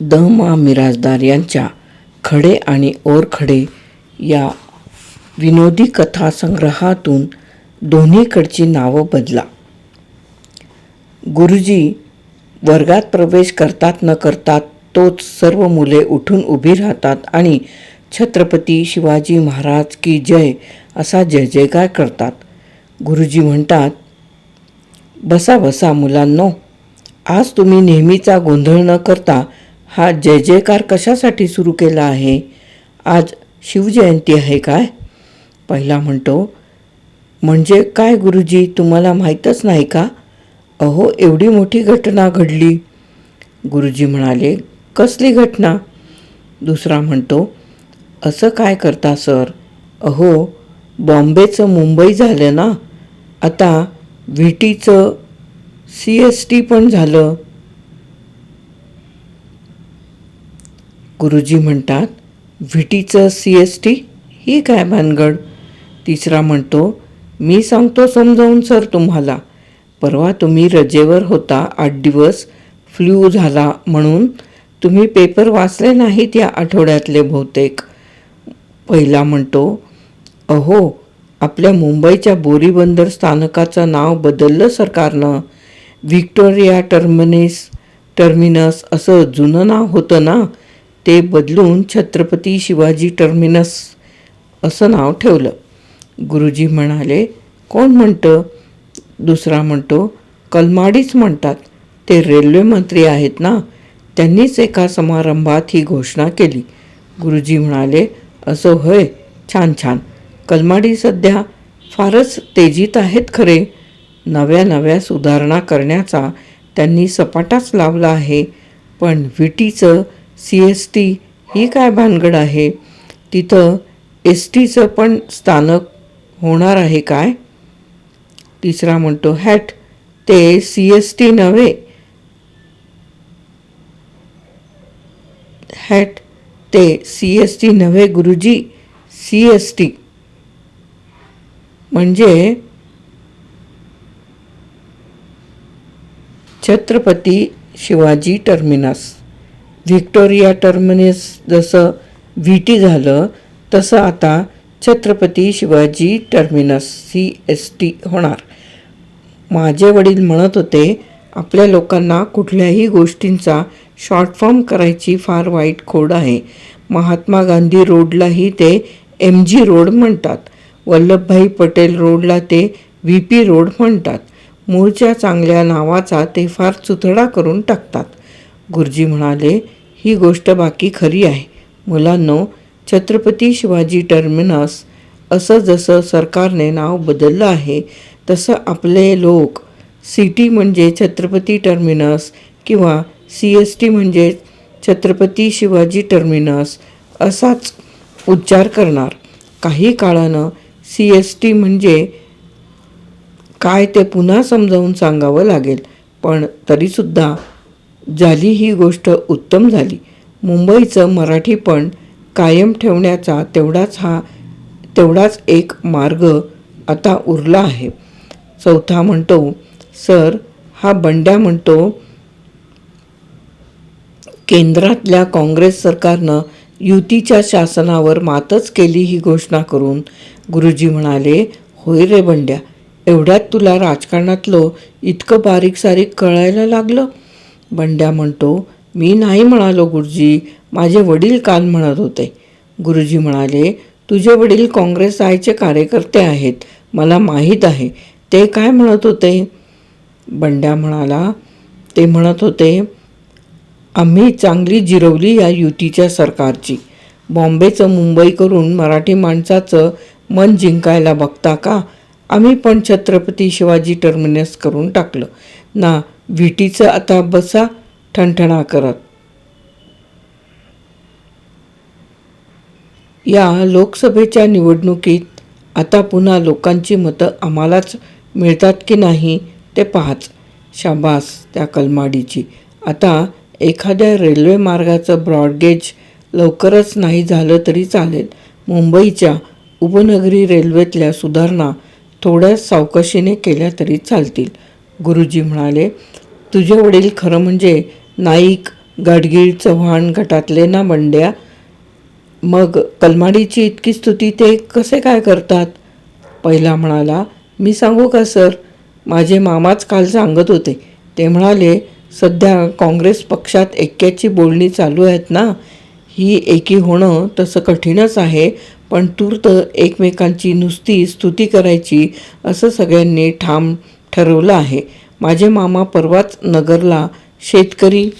The मा मिराजदार यांच्या खडे आणि ओरखडे या विनोदी कथा संग्रहातून दोन्हीकडची नावं बदला. गुरुजी वर्गात प्रवेश करतात न करतात तोच सर्व मुले उठून उभी राहतात आणि छत्रपती शिवाजी महाराज की जय असा जय जयकार करतात. गुरुजी म्हणतात बसा बसा मुलांनो आज तुम्ही नेहमीचा गोंधळ न करता हा जय जयकार कशासाठी सुरू केला आहे? आज शिवजयंती आहे काय? पहिला म्हणतो म्हणजे काय गुरुजी तुम्हाला माहीतच नाही का? अहो एवढी मोठी घटना घडली. गुरुजी म्हणाले कसली घटना? दुसरा म्हणतो असं काय करता सर? अहो बॉम्बेचं मुंबई झालं ना? आता व्ही टीचं सी एस टी पण झालं. गुरुजी म्हणतात व्हिटीचं सी एस टी ही काय भानगड? तिसरा म्हणतो मी सांगतो समजावून सर तुम्हाला. परवा तुम्ही रजेवर होता आठ दिवस फ्ल्यू झाला म्हणून. तुम्ही पेपर वाचले नाहीत या आठवड्यातले बहुतेक. पहिला म्हणतो अहो आपल्या मुंबईच्या बोरीबंदर स्थानकाचं नाव बदललं सरकारनं. व्हिक्टोरिया टर्मिनेस टर्मिनस असं जुनं नाव होतं ना? ते बदलून छत्रपती शिवाजी टर्मिनस असं नाव ठेवलं. गुरुजी म्हणाले कोण म्हणतं? दुसरा म्हणतो कलमाडीच म्हणतात. ते रेल्वे मंत्री आहेत ना? त्यांनीच एका समारंभात ही घोषणा केली. गुरुजी म्हणाले असं होय. छान छान. कलमाडी सध्या फारच तेजीत आहेत खरे. नव्या नव्या सुधारणा करण्याचा त्यांनी सपाटाच लावला आहे. पण विटीचं सी एस टी ही काय भानगड आहे? तिथं एस टीचं पण स्थानक होणार आहे काय? तिसरा म्हणतो हॅट ते सी एस टी नव्हे. हॅट ते सी एस टी नव्हे गुरुजी सी एस टी. म्हणजे Chhatrapati Shivaji terminus. Victoria terminus जसं व्ही टी झालं तसं आता Chhatrapati Shivaji terminus C S T होणार. माझे वडील म्हणत होते आपल्या लोकांना कुठल्याही गोष्टींचा शॉर्ट फॉर्म करायची फार वाईट खोड आहे. महात्मा गांधी रोडलाही ते एम जी रोड म्हणतात. वल्लभभाई पटेल रोडला ते व्ही पी रोड म्हणतात. मूळच्या चांगल्या नावाचा ते फार चुतडा करून टाकतात. गुरुजी म्हणाले ही गोष्ट बाकी खरी आहे. मुलांनो छत्रपती शिवाजी टर्मिनस असं जसं सरकारने नाव बदललं आहे तसं आपले लोक सिटी म्हणजे छत्रपती टर्मिनस किंवा सी एस टी म्हणजे छत्रपती शिवाजी टर्मिनस असाच उच्चार करणार. काही काळानं सी एस टी म्हणजे काय ते पुन्हा समजावून सांगावं लागेल पण तरीसुद्धा झाली ही गोष्ट उत्तम झाली. मुंबईचं मराठीपण कायम ठेवण्याचा तेवढाच हा तेवढाच एक मार्ग आता उरला आहे. चौथा म्हणतो सर हा बंड्या म्हणतो केंद्रातल्या काँग्रेस सरकारनं युतीच्या शासनावर मातच केली ही घोषणा करून गुरुजी म्हणाले होय रे बंड्या एवढ्यात तुला राजकारणातलं इतकं बारीक सारीक कळायला लागलं? बंड्या म्हणतो मी नाही म्हणालो गुरुजी माझे वडील काल म्हणत होते. गुरुजी म्हणाले तुझे वडील काँग्रेस आयचे कार्यकर्ते आहेत मला माहीत आहे ते काय म्हणत होते? बंड्या म्हणाला ते म्हणत होते आम्ही चांगली जिरवली या युतीच्या सरकारची. बॉम्बेचं मुंबई करून मराठी माणसाचं मन जिंकायला बघता का? आम्ही पण छत्रपती शिवाजी टर्मिनस करून टाकलं. ना विटीचं आता बसा ठणठणा करत. या लोकसभेच्या निवडणुकीत आता पुन्हा लोकांची मतं आम्हालाच मिळतात की नाही ते पाहाच शाबास त्या कलमाडीची. आता एखाद्या रेल्वे मार्गाचं ब्रॉडगेज लवकरच नाही झालं तरी चालेल. मुंबईच्या उपनगरी रेल्वेतल्या सुधारणा थोड्या सावकाशीने केल्या तरी चालतील. गुरुजी म्हणाले तुझे वडील खरं म्हणजे नाईक गाडगीळ चव्हाण गटातले ना बंड्या मग कलमाडीची इतकी स्तुती ते कसे काय करतात? पहिला म्हणाला मी सांगू का सर? माझे मामाच काल सांगत होते. ते म्हणाले सध्या काँग्रेस पक्षात ऐक्याची बोलणी चालू आहेत ना? ही एकी होणं तसं कठीणच आहे पण तूर्त एकमेकांची नुसती स्तुती करायची असं सगळ्यांनी ठाम ठरवलं आहे. माझे मामा परवाच नगरला शेतकरी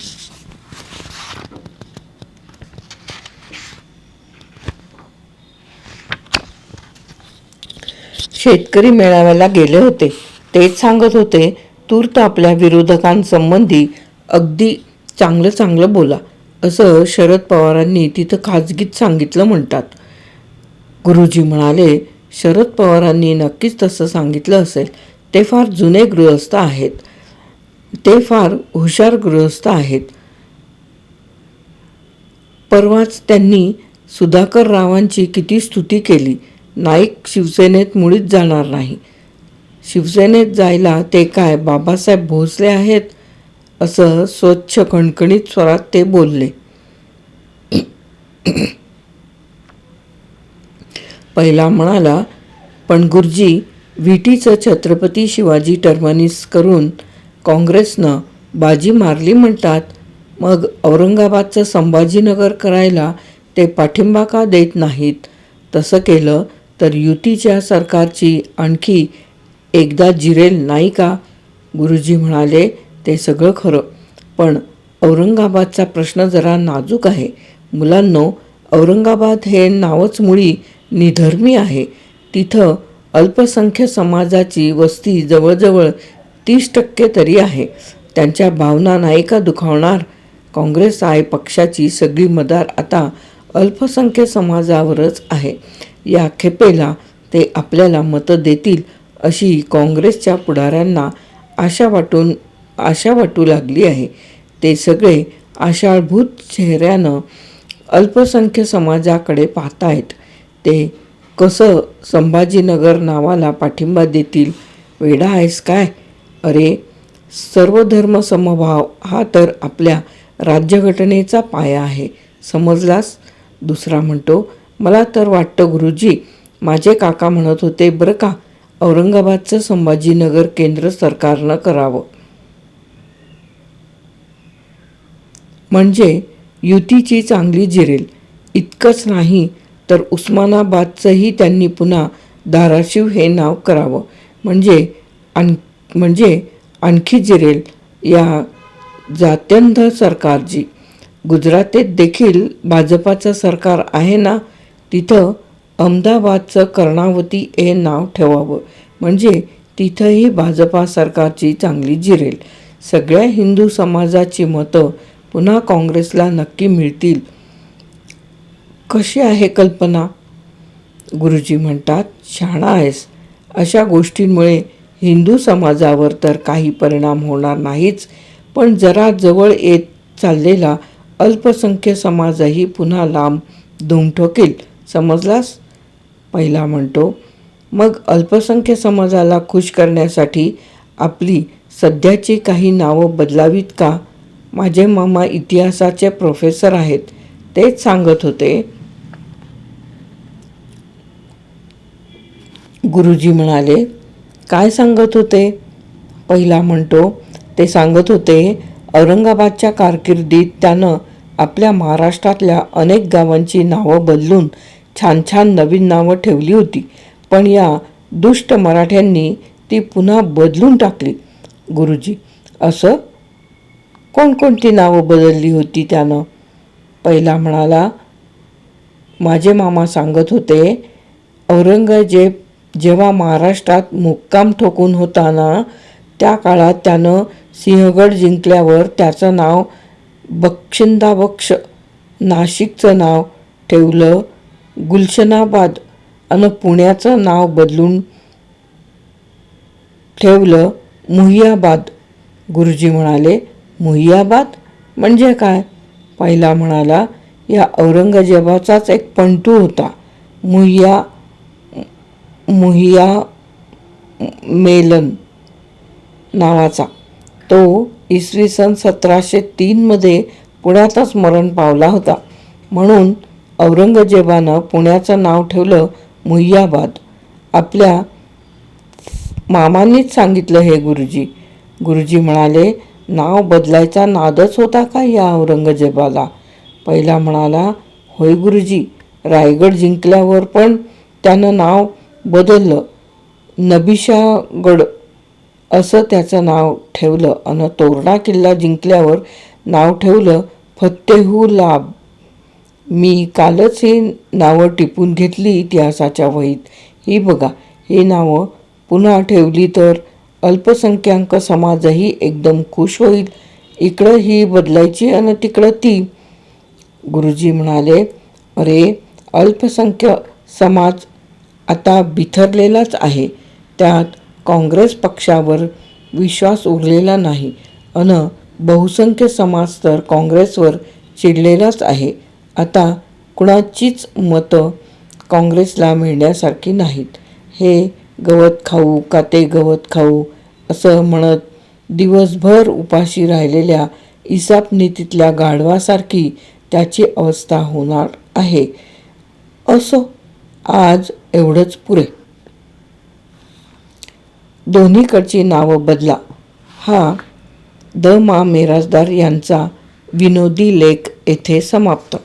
शेतकरी मेळाव्याला गेले होते. तेच सांगत होते तूर्त आपल्या विरोधकांसंबंधी अगदी चांगलं चांगलं बोला. असं शरद पवारांनी तिथं खाजगीत सांगितलं म्हणतात. गुरुजी म्हणाले शरद पवारांनी नक्कीच तसं सांगितलं असेल. ते फार जुने गृहस्थ आहेत. ते फार हुशार गृहस्थ आहेत. परवाच त्यांनी सुधाकर रावांची किती स्तुती केली. नाईक शिवसेनेत मुळीच जाणार नाही. शिवसेनेत जायला ते काय बाबासाहेब भोसले आहेत? असं स्वच्छ कणकणीत स्वरात ते बोलले. पहिला म्हणाला पण गुरुजी व्हीटीचं छत्रपती शिवाजी टर्मनीस करून काँग्रेसनं बाजी मारली म्हणतात. मग औरंगाबादचं संभाजीनगर करायला ते पाठिंबा का देत नाहीत? तसं केलं तर युतीच्या सरकारची आणखी एकदा जिरेल नाही का? गुरुजी म्हणाले ते सगळं खरं. पण औरंगाबादचा प्रश्न जरा नाजूक आहे. मुलांनो औरंगाबाद हे नावच मुळी निधर्मी आहे. तिथं अल्पसंख्य समाजाची वस्ती जवळजवळ तीस टक्के तरी आहे. त्यांच्या भावना नाही का दुखावणार. काँग्रेस आय पक्षाची सगळी मदार आता अल्पसंख्य समाजावरच आहे. या खेपेला ते आपल्याला मतं देतील अशी काँग्रेसच्या पुढाऱ्यांना आशा वाटून आशा वाटू लागली आहे. ते सगळे आषाढभूत चेहऱ्यानं अल्पसंख्य समाजाकडे पाहतायत. ते कसं संभाजीनगर नावाला पाठिंबा देतील? वेडा आहेस काय? अरे सर्वधर्म समभाव हा तर आपल्या राज्यघटनेचा पाया आहे. समजलास? दुसरा म्हणतो मला तर वाटतं गुरुजी माझे काका म्हणत होते बरं का औरंगाबादचं संभाजीनगर केंद्र सरकारनं करावं. म्हणजे युतीची चांगली जिरेल. इतकंच नाही तर उस्मानाबादचंही त्यांनी पुन्हा धाराशिव हे नाव करावं. म्हणजे आण म्हणजे आणखी जिरेल या जात्यंध सरकारची. गुजरातेत देखील भाजपाचं सरकार आहे ना? तिथं अहमदाबादचं कर्णावती हे नाव ठेवावं. म्हणजे तिथंही भाजपा सरकारची चांगली जिरेल. सगळ्या हिंदू समाजाची मतं पुन्हा काँग्रेसला नक्की मिळतील. कशी आहे कल्पना? गुरुजी म्हणतात शहाणा आहेस. अशा गोष्टींमुळे हिंदू समाजावर तर काही परिणाम होणार नाहीच पण जरा जवळ येत चाललेला अल्पसंख्य समाजही पुन्हा लांब धुमठोकेल समजलास? पहिला म्हणतो मग अल्पसंख्य समाजाला खुश करण्यासाठी आपली सध्याची काही नावं बदलावीत का? माझे मामा इतिहासाचे प्रोफेसर आहेत. तेच सांगत होते. गुरुजी म्हणाले काय सांगत होते? पहिला म्हणतो ते सांगत होते औरंगाबादच्या कारकिर्दीत त्यानं आपल्या महाराष्ट्रातल्या अनेक गावांची नावं बदलून छान छान नवीन नावं ठेवली होती. पण या दुष्ट मराठ्यांनी ती पुन्हा बदलून टाकली. गुरुजी असं? कोणकोणती नावं बदलली होती त्यानं? पहिला म्हणाला माझे मामा सांगत होते औरंगजेब जेव्हा महाराष्ट्रात मुक्काम ठोकून होता ना त्या काळात त्यानं सिंहगड जिंकल्यावर त्याचं नाव बक्षिंदाबक्ष नाशिकचं नाव ठेवलं. गुलशनाबाद आणि पुण्याचं नाव बदलून ठेवलं. मुहियाबाद गुरुजी म्हणाले मुहियाबाद म्हणजे काय? पहिला म्हणाला या औरंगजेबाचाच एक पंटू होता. मुहिया मुहिया मेलन नावाचा. तो इसवी सन सतराशे तीनमध्ये पुण्यातच मरण पावला होता. म्हणून औरंगजेबानं पुण्याचं नाव ठेवलं मुहियाबाद. आपल्या मामांनीच सांगितलं हे गुरुजी. गुरुजी म्हणाले नाव बदलायचा नादच होता का या औरंगजेबाला? पहिला म्हणाला होय गुरुजी रायगड जिंकल्यावर पण त्यानं नाव बदललं. नबिशागड असं त्याचं नाव ठेवलं आणि तोरणा किल्ला जिंकल्यावर नाव ठेवलं फत्तेहू लाभ. मी कालच ही नावं टिपून घेतली इतिहासाच्या वहीत. ही बघा ही नावं पुन्हा ठेवली तर अल्पसंख्याक समाजही एकदम खुश होईल. इकडं ही बदलायची आणि तिकडं ती. गुरुजी म्हणाले अरे अल्पसंख्य समाज आता बिथरलेलाच आहे. त्यात काँग्रेस पक्षावर विश्वास उरलेला नाही. अन बहुसंख्य समाज तर काँग्रेसवर चिडलेलाच आहे. आता कुणाचीच मतं काँग्रेसला मिळण्यासारखी नाहीत. हे गवत खाऊ का ते गवत खाऊ असं म्हणत दिवसभर उपाशी राहिलेल्या इसाप नीतीतल्या गाढवासारखी त्याची अवस्था होणार आहे. असो आज एवढंच पुरे. दोन्हीकडची नावं बदला. हा द मा मिराजदार यांचा विनोदी लेख येथे समाप्त.